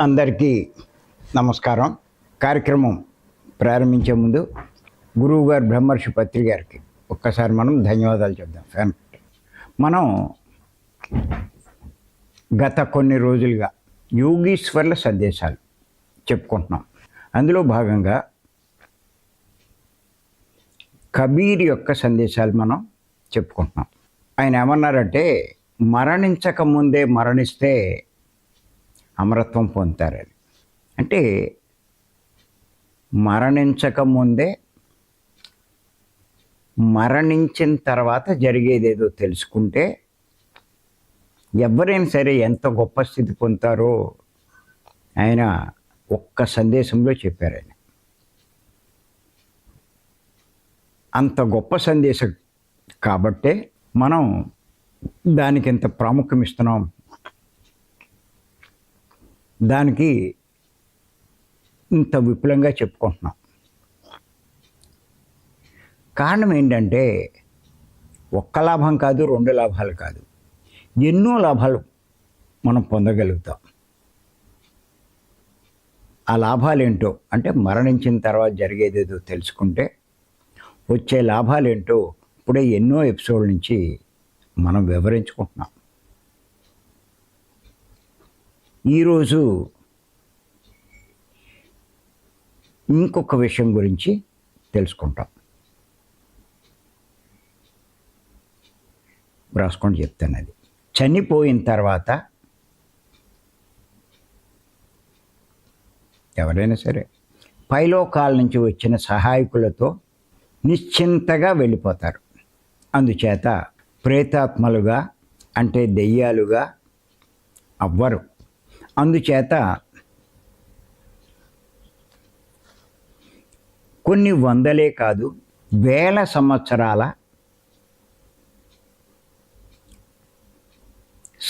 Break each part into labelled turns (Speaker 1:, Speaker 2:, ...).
Speaker 1: అందరికీ నమస్కారం. కార్యక్రమం ప్రారంభించే ముందు గురువు గారు బ్రహ్మర్షి పత్రి గారికి ఒక్కసారి మనం ధన్యవాదాలు చెప్దాం. ఫ్యాన్ మనం గత కొన్ని రోజులుగా యోగీశ్వర్ల సందేశాలు చెప్పుకుంటున్నాం. అందులో భాగంగా కబీర్ యొక్క సందేశాలు మనం చెప్పుకుంటున్నాం. ఆయన ఏమన్నారంటే మరణించక ముందే మరణిస్తే అమరత్వం పొందుతారని అంటే మరణించక ముందే మరణించిన తర్వాత జరిగేదేదో తెలుసుకుంటే ఎవరైనా సరే ఎంత గొప్ప స్థితి పొందుతారో ఆయన ఒక్క సందేశంలో చెప్పారు ఆయన. అంత గొప్ప సందేశం కాబట్టే మనం దానికి ఎంత ప్రాముఖ్యం ఇస్తున్నాం. దానికి ఇంత విపులంగా చెప్పుకుంటున్నాం. కారణం ఏంటంటే ఒక్క లాభం కాదు రెండు లాభాలు కాదు. ఎన్నో లాభాలు మనం పొందగలుగుతాం. ఆ లాభాలు ఏంటో అంటే మరణించిన తర్వాత జరిగేదేదో తెలుసుకుంటే వచ్చే లాభాలు ఏంటో ఇప్పుడే ఎన్నో ఎపిసోడ్ నుంచి మనం వివరించుకుంటున్నాం. ఈరోజు ఇంకొక విషయం గురించి తెలుసుకుంటాం. రాసుకొని చెప్తాను అది. చనిపోయిన తర్వాత ఎవరైనా సరే పైలోకాల నుంచి వచ్చిన సహాయకులతో నిశ్చింతగా వెళ్ళిపోతారు. అందుచేత ప్రేతాత్మలుగా అంటే దెయ్యాలుగా అవ్వరు. అందుచేత కొన్ని వందలే కాదు వేల సంవత్సరాల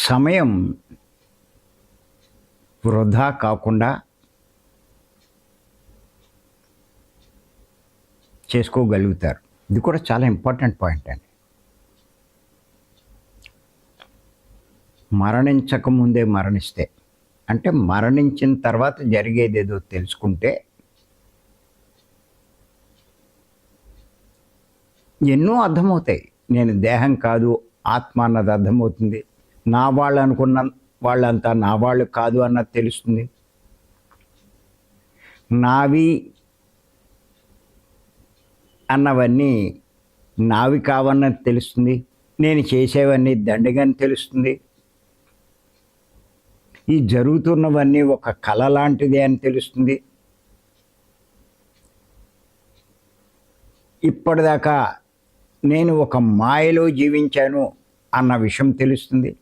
Speaker 1: సమయం వృధా కాకుండా చేసుకోగలుగుతారు. ఇది కూడా చాలా ఇంపార్టెంట్ పాయింట్ అండి. మరణించకముందే మరణిస్తే అంటే మరణించిన తర్వాత జరిగేదేదో తెలుసుకుంటే ఎన్నో అర్థమవుతాయి. నేను దేహం కాదు ఆత్మ అన్నది అర్థమవుతుంది. నా వాళ్ళు అనుకున్న వాళ్ళంతా నా వాళ్ళు కాదు అన్నది తెలుస్తుంది. నావి అన్నవన్నీ నావి కావన్నది తెలుస్తుంది. నేను చేసేవన్నీ దండగని తెలుస్తుంది. ఈ జరుగుతున్నవన్నీ ఒక కళ లాంటిదే అని తెలుస్తుంది. ఇప్పటిదాకా నేను ఒక మాయలో జీవించాను అన్న విషయం తెలుస్తుంది.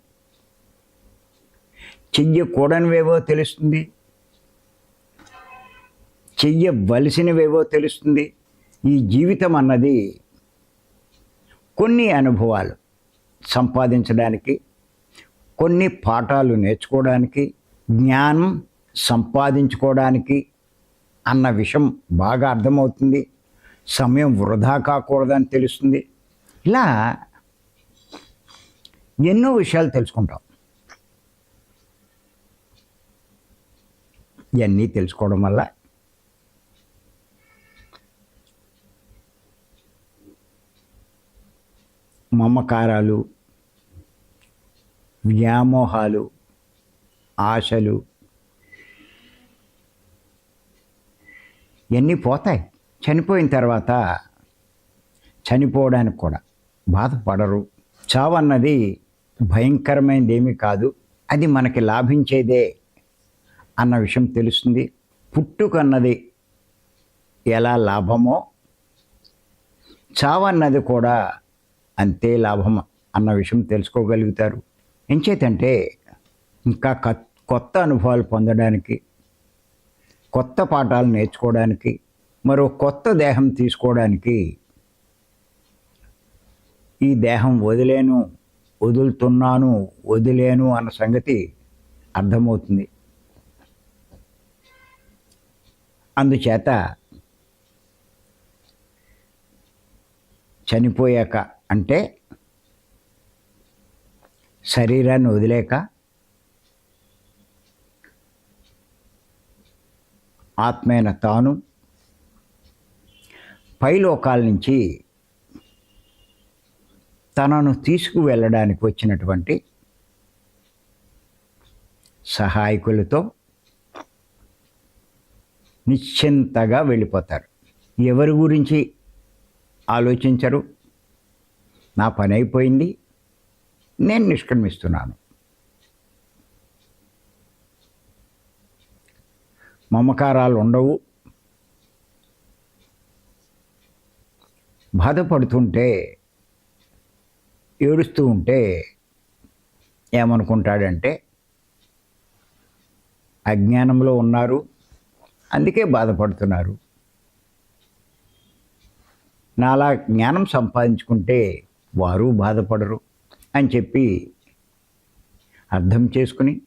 Speaker 1: చెయ్యకూడనివేవో తెలుస్తుంది. చెయ్యవలసినవేవో తెలుస్తుంది. ఈ జీవితం అన్నది కొన్ని అనుభవాలు సంపాదించడానికి కొన్ని పాఠాలు నేర్చుకోవడానికి జ్ఞానం సంపాదించుకోవడానికి అన్న విషయం బాగా అర్థమవుతుంది. సమయం వృధా కాకూడదని తెలుస్తుంది. ఇలా ఎన్నో విషయాలు తెలుసుకుంటాం. ఇవన్నీ తెలుసుకోవడం వల్ల మమకారాలు వ్యామోహాలు ఆశలు ఇవన్నీ పోతాయి. చనిపోయిన తర్వాత చనిపోవడానికి కూడా బాధపడరు. చావు అన్నది భయంకరమైనది ఏమీ కాదు. అది మనకి లాభించేదే అన్న విషయం తెలుస్తుంది. పుట్టుక అన్నది ఎలా లాభమో చావన్నది కూడా అంతే లాభం అన్న విషయం తెలుసుకోగలుగుతారు. ఎంచేతంటే ఇంకా కొత్త అనుభవాలు పొందడానికి కొత్త పాఠాలు నేర్చుకోవడానికి మరో కొత్త దేహం తీసుకోవడానికి ఈ దేహం వదిలేను వదులుతున్నాను వదిలేను అన్న సంగతి అర్థమవుతుంది. అందుచేత చనిపోయాక అంటే శరీరాన్ని వదిలేక ఆత్మైన తాను పైలోకాల నుంచి తనను తీసుకువెళ్ళడానికి వచ్చినటువంటి సహాయకులతో నిశ్చింతగా వెళ్ళిపోతారు. ఎవరి గురించి ఆలోచించరు. నా పని అయిపోయింది. నేను నిష్క్రమిస్తున్నాను. మమకారాలు ఉండవు. బాధపడుతుంటే ఏడుస్తూ ఉంటే ఏమనుకుంటాడంటే అజ్ఞానంలో ఉన్నారు అందుకే బాధపడుతున్నారు. నాలా జ్ఞానం సంపాదించుకుంటే వారు బాధపడరు. అని చెప్పి అర్థం చేసుకుని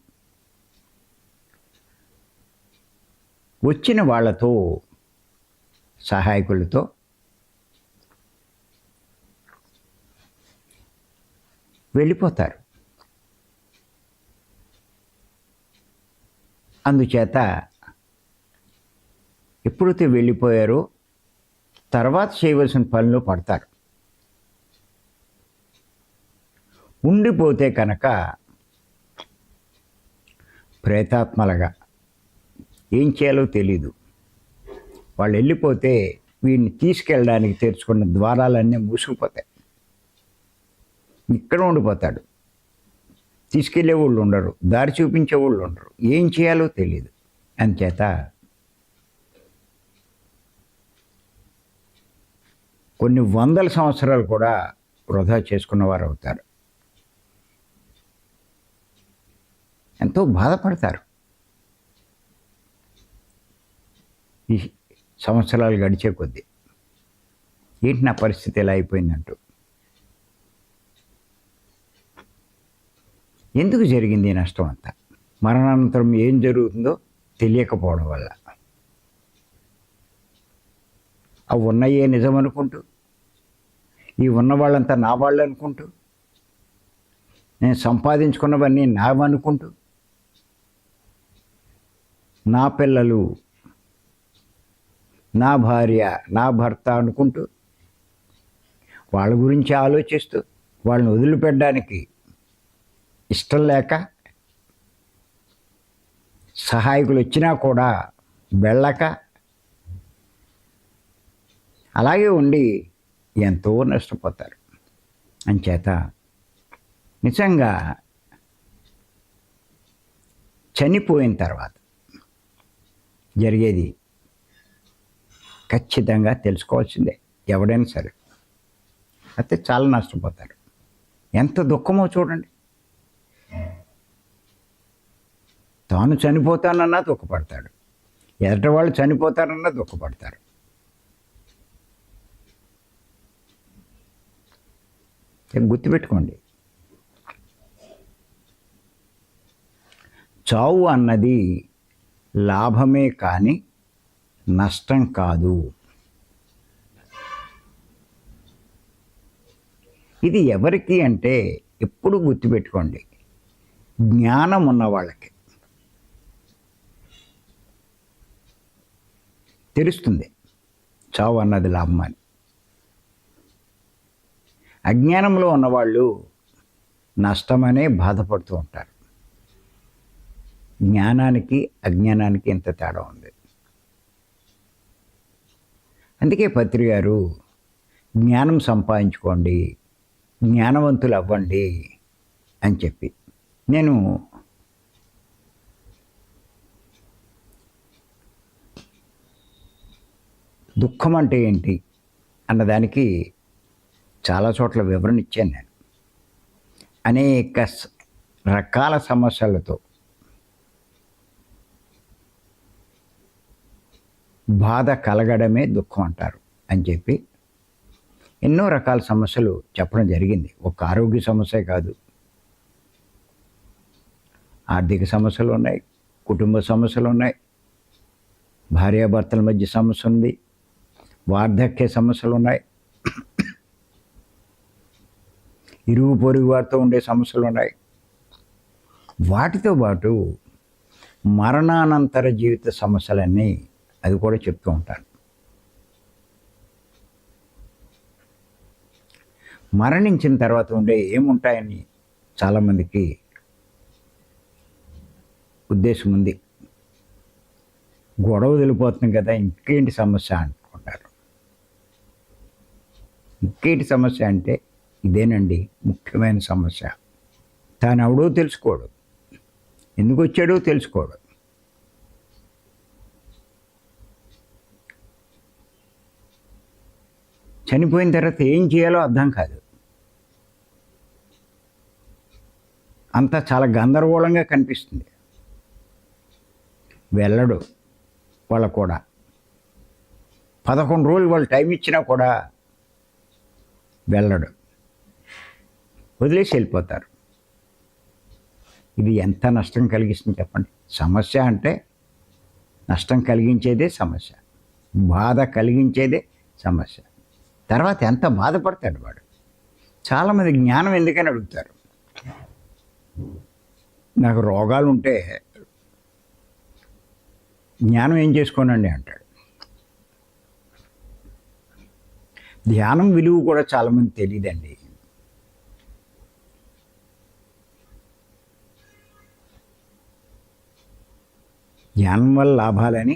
Speaker 1: వచ్చిన వాళ్ళతో సహాయకులతో వెళ్ళిపోతారు. అందుచేత ఎప్పుడైతే వెళ్ళిపోయారో తర్వాత చేయవలసిన పనులు పడతారు. ఉండిపోతే కనుక ప్రేతాత్మలుగా ఏం చేయాలో తెలీదు. వాళ్ళు వెళ్ళిపోతే వీడిని తీసుకెళ్ళడానికి తెరుచుకున్న ద్వారాలన్నీ మూసుకుపోతాయి. ఇక్కడ ఉండిపోతాడు. తీసుకెళ్ళే వాళ్ళు ఉండరు దారి చూపించే వాళ్ళు ఉండరు. ఏం చేయాలో తెలియదు అంచేత కొన్ని వందల సంవత్సరాలు కూడా వృధా చేసుకున్నవారు అవుతారు. ఎంతో బాధపడతారు. ఈ సంవత్సరాలు గడిచే కొద్దీ. ఏంటి నా పరిస్థితి ఎలా అయిపోయిందంటూ. ఎందుకు జరిగింది నష్టం అంతా? మరణానంతరం ఏం జరుగుతుందో తెలియకపోవడం వల్ల. అవి ఉన్నాయే నిజం అనుకుంటూ ఈ ఉన్న వాళ్ళంతా నా వాళ్ళు అనుకుంటూ నేను సంపాదించుకున్నవన్నీ నావనుకుంటూ? నా పిల్లలు నా భార్య నా భర్త అనుకుంటూ వాళ్ళ గురించి ఆలోచిస్తూ వాళ్ళని వదిలిపెట్టడానికి ఇష్టం లేక సహాయకులు వచ్చినా కూడా వెళ్ళక అలాగే ఉండి ఎంతో నష్టపోతారు. అంచేత నిజంగా చనిపోయిన తర్వాత జరిగేది? ఖచ్చితంగా తెలుసుకోవాల్సిందే ఎవడైనా సరే. అయితే చాలా నష్టపోతారు. ఎంత దుఃఖమో చూడండి. తాను చనిపోతానన్నా దుఃఖపడతాడు. ఎదుటి వాళ్ళు చనిపోతారన్నా దుఃఖపడతారు. గుర్తుపెట్టుకోండి. చావు అన్నది లాభమే కానీ నష్టం కాదు. ఇది ఎవరికి అంటే ఎప్పుడు గుర్తుపెట్టుకోండి. జ్ఞానం ఉన్న వాళ్ళకి. తెలుస్తుంది. చావు అన్నది లాభం అని. అజ్ఞానంలో ఉన్నవాళ్ళు నష్టమనే బాధపడుతూ ఉంటారు. జ్ఞానానికి అజ్ఞానానికి ఎంత తేడా ఉంది. అందుకే పత్రి గారు జ్ఞానం సంపాదించుకోండి జ్ఞానవంతులు అవ్వండి అని చెప్పి. నేను దుఃఖం అంటే ఏంటి అన్నదానికి చాలా చోట్ల వివరణ ఇచ్చాను నేను. అనేక రకాల సమస్యలతో బాధ కలగడమే దుఃఖం అంటారు అని చెప్పి ఎన్నో రకాల సమస్యలు చెప్పడం జరిగింది. ఒక ఆరోగ్య సమస్య కాదు. ఆర్థిక సమస్యలు ఉన్నాయి కుటుంబ సమస్యలు ఉన్నాయి భార్యాభర్తల మధ్య సమస్య ఉంది వార్ధక్య సమస్యలు ఉన్నాయి ఇరుగు పొరుగు వారితో ఉండే సమస్యలు ఉన్నాయి. వాటితో పాటు మరణానంతర జీవిత సమస్యలన్నీ అది కూడా చెప్తూ ఉంటాను మరణించిన తర్వాత ఉండే ఏముంటాయని చాలామందికి ఉద్దేశం ఉంది. గొడవ వదిలిపోతుంది కదా ఇంకేంటి సమస్య అనుకుంటారు ఇంకేంటి సమస్య అంటే ఇదేనండి ముఖ్యమైన సమస్య. తాను ఎవడో తెలుసుకోడు. ఎందుకు వచ్చాడో తెలుసుకోడు. చనిపోయిన తర్వాత ఏం చేయాలో అర్థం కాదు. అంతా చాలా గందరగోళంగా కనిపిస్తుంది. వెళ్ళడు వాళ్ళ కూడా. పదకొండు రోజులు వాళ్ళు టైం ఇచ్చినా కూడా వెళ్ళడు. వదిలేసి వెళ్ళిపోతారు. ఇది ఎంత నష్టం కలిగిస్తుంది చెప్పండి. సమస్య అంటే నష్టం కలిగించేదే సమస్య. బాధ కలిగించేదే సమస్య. తర్వాత ఎంత బాధపడతాడు వాడు? చాలామంది జ్ఞానం ఎందుకని అడుగుతారు? నాకు రోగాలు ఉంటే జ్ఞానం ఏం చేసుకోనండి అంటాడు. ధ్యానం విలువ కూడా చాలామంది తెలియదండి ధ్యానం వల్ల లాభాలని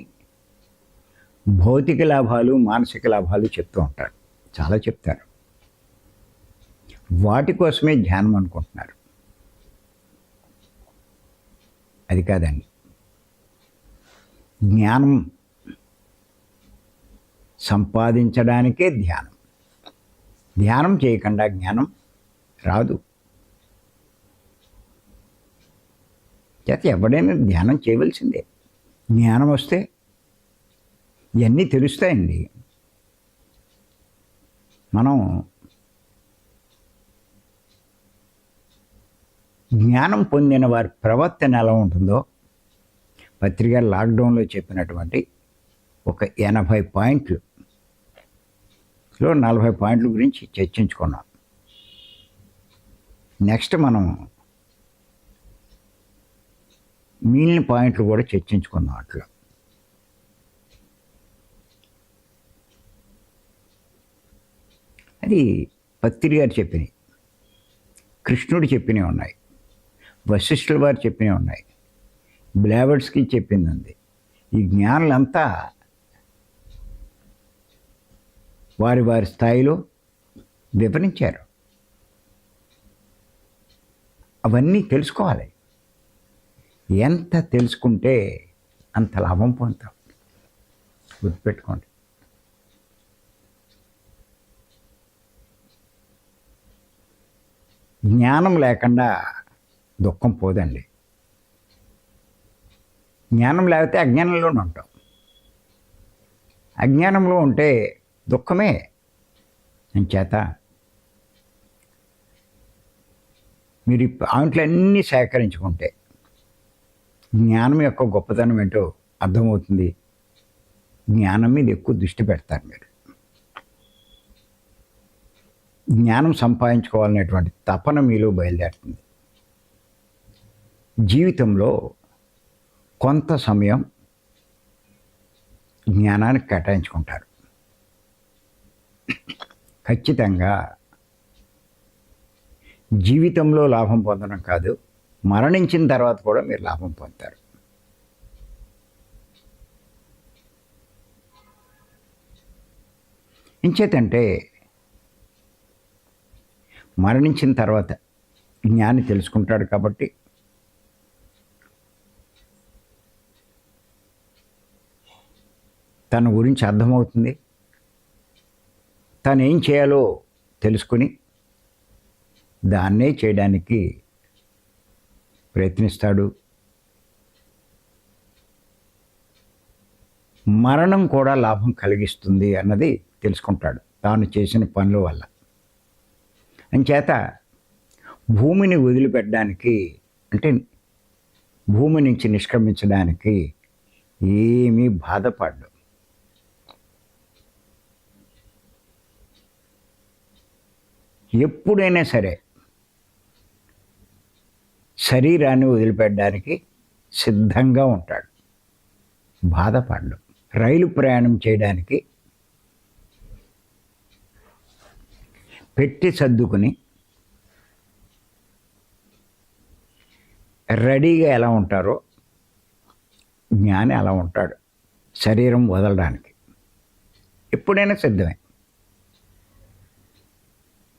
Speaker 1: భౌతిక లాభాలు మానసిక లాభాలు చెప్తూ ఉంటారు. చాలా చెప్తారు. వాటి కోసమే ధ్యానం అనుకుంటున్నారు. అది కాదండి. జ్ఞానం సంపాదించడానికే ధ్యానం. ధ్యానం చేయకుండా జ్ఞానం రాదు. చేత ఎవడైనా ధ్యానం చేయవలసిందే. జ్ఞానం వస్తే ఇవన్నీ తెలుస్తాయండి. మనం జ్ఞానం పొందిన వారి ప్రవర్తన ఎలా ఉంటుందో పత్రిక లాక్డౌన్లో చెప్పినటువంటి ఒక ఎనభై పాయింట్లు లో నలభై పాయింట్ల గురించి చర్చించుకున్నాం. నెక్స్ట్ మనం మిగిలిన పాయింట్లు కూడా చర్చించుకుందాం అట్లా. అది పత్రి గారు చెప్పినవి. కృష్ణుడు చెప్పినవి ఉన్నాయి. వశిష్ఠుల వారు చెప్పినవి ఉన్నాయి. బ్లావర్స్కి చెప్పింది ఉంది. ఈ జ్ఞానులంతా వారి వారి స్థాయిలో వివరించారు. అవన్నీ తెలుసుకోవాలి. ఎంత తెలుసుకుంటే అంత లాభం పొందుతాం. గుర్తుపెట్టుకోండి. జ్ఞానం లేకుండా దుఃఖం పోదండి. జ్ఞానం లేకపోతే అజ్ఞానంలోనే ఉంటాం. అజ్ఞానంలో ఉంటే దుఃఖమే చేత. మీరు ఈ పాయింట్లన్నీ సేకరించుకుంటే జ్ఞానం యొక్క గొప్పతనం ఏంటో అర్థమవుతుంది. జ్ఞానం మీద ఎక్కువ దృష్టి పెడతారు మీరు. జ్ఞానం సంపాదించుకోవాలనేటువంటి తపన మీలో బయలుదేరుతుంది. జీవితంలో కొంత సమయం జ్ఞానానికి కేటాయించుకుంటారు. ఖచ్చితంగా జీవితంలో లాభం పొందడం కాదు మరణించిన తర్వాత కూడా మీరు లాభం పొందుతారు. ఇంచేతంటే మరణించిన తర్వాత జ్ఞాని తెలుసుకుంటాడు కాబట్టి తన గురించి అర్థమవుతుంది. తను ఏం చేయాలో తెలుసుకుని దాన్నే చేయడానికి ప్రయత్నిస్తాడు. మరణం కూడా లాభం కలిగిస్తుంది అన్నది తెలుసుకుంటాడు. తాను చేసిన పనుల వల్ల. అంచేత భూమిని వదిలిపెట్టడానికి అంటే భూమి నుంచి నిష్క్రమించడానికి ఏమీ బాధపడ్డు. ఎప్పుడైనా సరే శరీరాన్ని వదిలిపెట్టడానికి సిద్ధంగా ఉంటాడు. బాధపడ్డు. రైలు ప్రయాణం చేయడానికి పెట్టి సర్దుకుని రెడీగా ఎలా ఉంటారో జ్ఞాని అలా ఉంటాడు శరీరం వదలడానికి. ఎప్పుడైనా సిద్ధమే.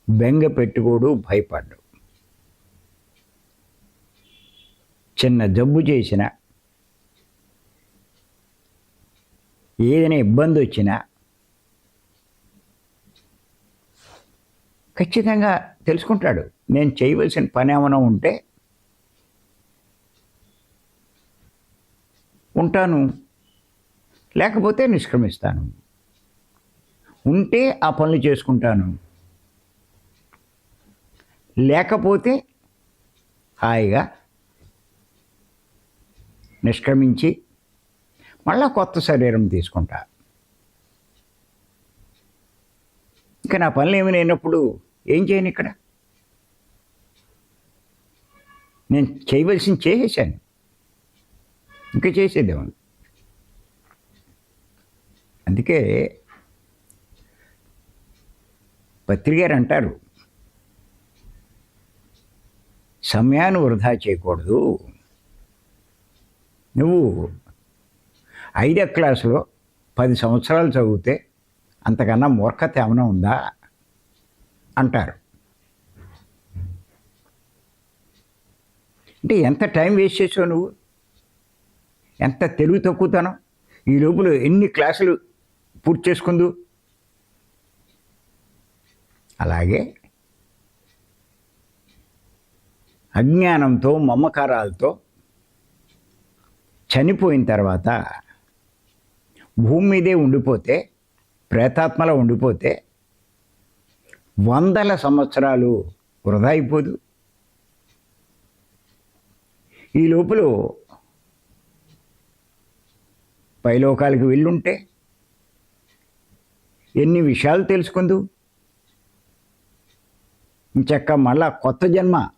Speaker 1: బెంగ పెట్టుకోడు భయపడ్డు. చిన్న జబ్బు చేసిన ఏదైనా ఇబ్బంది వచ్చినా ఖచ్చితంగా తెలుసుకుంటాడు. నేను చేయవలసిన పని ఏమైనా ఉంటే ఉంటాను. లేకపోతే నిష్క్రమిస్తాను. ఉంటే ఆ పనులు చేసుకుంటాను. లేకపోతే హాయిగా నిష్క్రమించి మళ్ళా కొత్త శరీరం తీసుకుంటా. ఇంకా నా పనులు ఏమి లేనప్పుడు ఏం చేయను ఇక్కడ? నేను చేయవలసింది చేసేసాను. ఇంకా చేసేదేమని అందుకే పత్రికారు అంటారు సమయాన్ని వృధా చేయకూడదు. నువ్వు ఐదో క్లాసులో పది సంవత్సరాలు చదివితే అంతకన్నా మూర్ఖత ఏమైనా ఉందా? అంటారు. అంటే ఎంత టైం వేస్ట్ చేసావు నువ్వు? ఎంత తెలివి తక్కువతనం? ఈ లోపల ఎన్ని క్లాసులు పూర్తి చేసుకుందు? అలాగే అజ్ఞానంతో మమకారాలతో చనిపోయిన తర్వాత భూమి మీదే ఉండిపోతే ప్రేతాత్మలో ఉండిపోతే వందల సంవత్సరాలు వృధా అయిపోదు. ఈ లోపల పైలోకాలకు వెళ్ళుంటే ఎన్ని విషయాలు తెలుసుకుందు? ఇంచక్క మళ్ళా కొత్త జన్మ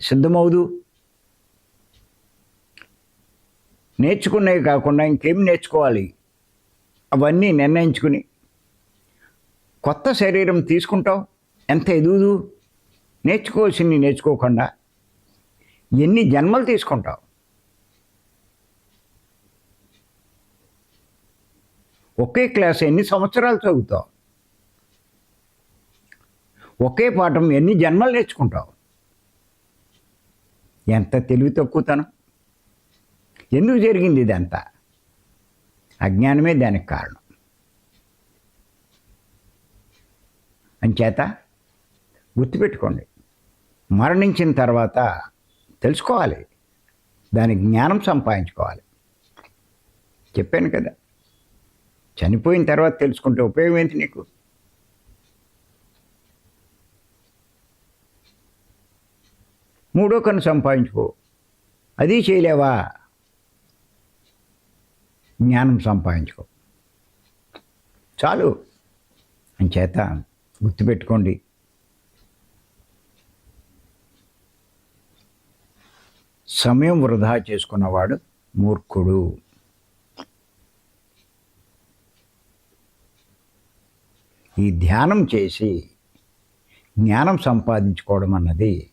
Speaker 1: సిద్ధమవుదు. నేర్చుకునేవి కాకుండా ఇంకేం నేర్చుకోవాలి? అవన్నీ నిర్ణయించుకుని కొత్త శరీరం తీసుకుంటావు? ఎంత ఎదుగుదు? నేర్చుకోవాల్సింది నేర్చుకోకుండా ఎన్ని జన్మలు తీసుకుంటావు? ఒకే క్లాస్ ఎన్ని సంవత్సరాలు చదువుతావు? ఒకే పాఠం ఎన్ని జన్మలు నేర్చుకుంటావు? ఎంత తెలివి తక్కువతనం? ఎందుకు జరిగింది ఇదంతా? అజ్ఞానమే దానికి కారణం. అంచేత గుర్తుపెట్టుకోండి. మరణించిన తర్వాత తెలుసుకోవాలి. దాని జ్ఞానం సంపాదించుకోవాలి. చెప్పాను కదా. చనిపోయిన తర్వాత తెలుసుకుంటే ఉపయోగం ఏంటి నీకు? మూడో కన్ను సంపాదించుకో. అది చేయలేవా? జ్ఞానం సంపాదించుకో. చాలు. అంచేత గుర్తుపెట్టుకోండి. సమయం వృధా చేసుకున్నవాడు మూర్ఖుడు. ఈ ధ్యానం చేసి జ్ఞానం సంపాదించుకోవడం అన్నది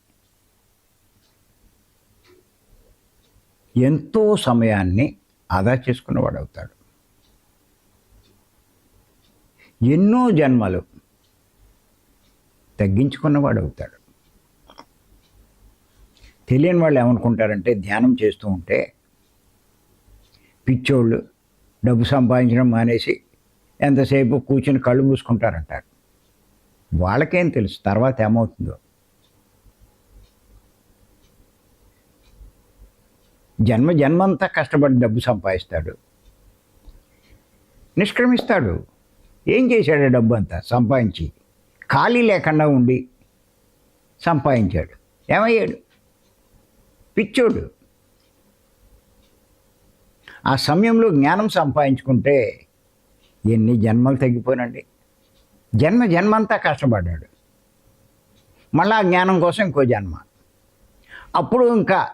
Speaker 1: ఎంతో సమయాన్ని ఆదా చేసుకున్నవాడు అవుతాడు ఎన్నో జన్మలు తగ్గించుకున్నవాడు అవుతాడు తెలియని వాళ్ళు ఏమనుకుంటారంటే ధ్యానం చేస్తూ ఉంటే పిచ్చోళ్ళు డబ్బు సంపాదించడం మానేసి ఎంతసేపు కూర్చుని కళ్ళు మూసుకుంటారంటారు. వాళ్ళకేం తెలుసు తర్వాత ఏమవుతుందో. జన్మ జన్మంతా కష్టపడి డబ్బు సంపాదిస్తాడు. నిష్క్రమిస్తాడు. ఏం చేశాడు డబ్బు అంతా సంపాదించి. ఖాళీ లేకుండా ఉండి సంపాదించాడు. ఏమయ్యాడు? పిచ్చోడు. ఆ సమయంలో జ్ఞానం సంపాదించుకుంటే ఎన్ని జన్మలు తగ్గిపోయినండి. జన్మ జన్మంతా కష్టపడ్డాడు. మళ్ళీ ఆ జ్ఞానం కోసం ఇంకో జన్మ. అప్పుడు ఇంకా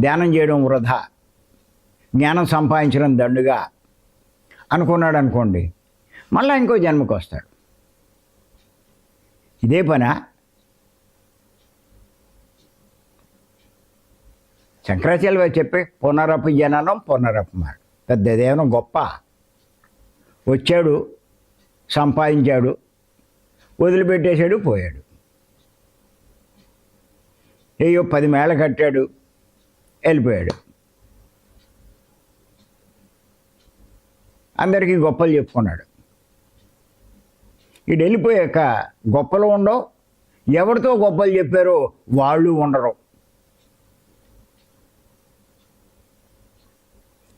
Speaker 1: ధ్యానం చేయడం వృధా. జ్ఞానం సంపాదించడం దండుగా అనుకున్నాడు అనుకోండి మళ్ళీ ఇంకో జన్మకు వస్తాడు ఇదే పనా? శంకరాచార్య చెప్పి చెప్పే పునరపు జననం పునరపు మాట పెద్దదేమో గొప్ప. వచ్చాడు సంపాదించాడు వదిలిపెట్టేశాడు పోయాడు. అయ్యో పది మేళ కట్టాడు వెళ్ళిపోయాడు. అందరికీ గొప్పలు చెప్పుకున్నాడు. ఇటు వెళ్ళిపోయాక గొప్పలు ఉండవు. ఎవరితో గొప్పలు చెప్పారో వాళ్ళు ఉండరు.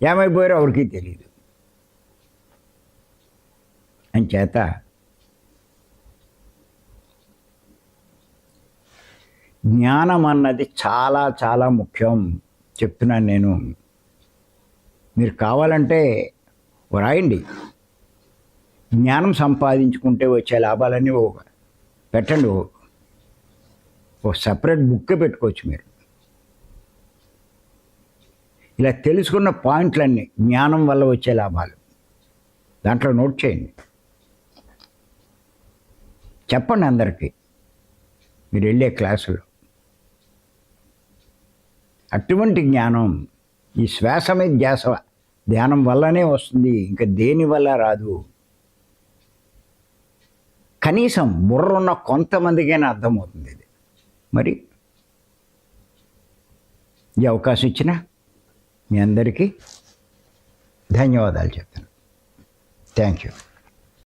Speaker 1: ఏమైపోయారో ఎవరికి తెలియదు అంచేత జ్ఞానం అన్నది చాలా చాలా ముఖ్యం చెప్తున్నాను నేను. మీరు కావాలంటే రాయండి. జ్ఞానం సంపాదించుకుంటే వచ్చే లాభాలన్నీ ఓ పెట్టండి ఓ ఓ సపరేట్ బుక్ పెట్టుకోవచ్చు మీరు. ఇలా తెలుసుకున్న పాయింట్లన్నీ జ్ఞానం వల్ల వచ్చే లాభాలు. దాంట్లో నోట్ చేయండి. చెప్పండి అందరికీ. మీరు వెళ్ళే క్లాసులో. అటువంటి జ్ఞానం ఈ శ్వాస మీద ధ్యాస ధ్యానం వల్లనే వస్తుంది. ఇంకా దేని వల్ల రాదు? కనీసం బుర్ర ఉన్న కొంతమందికైనా అర్థమవుతుంది ఇది. మరి? ఈ అవకాశం ఇచ్చిన మీ అందరికీ ధన్యవాదాలు చెప్తాను థ్యాంక్ యూ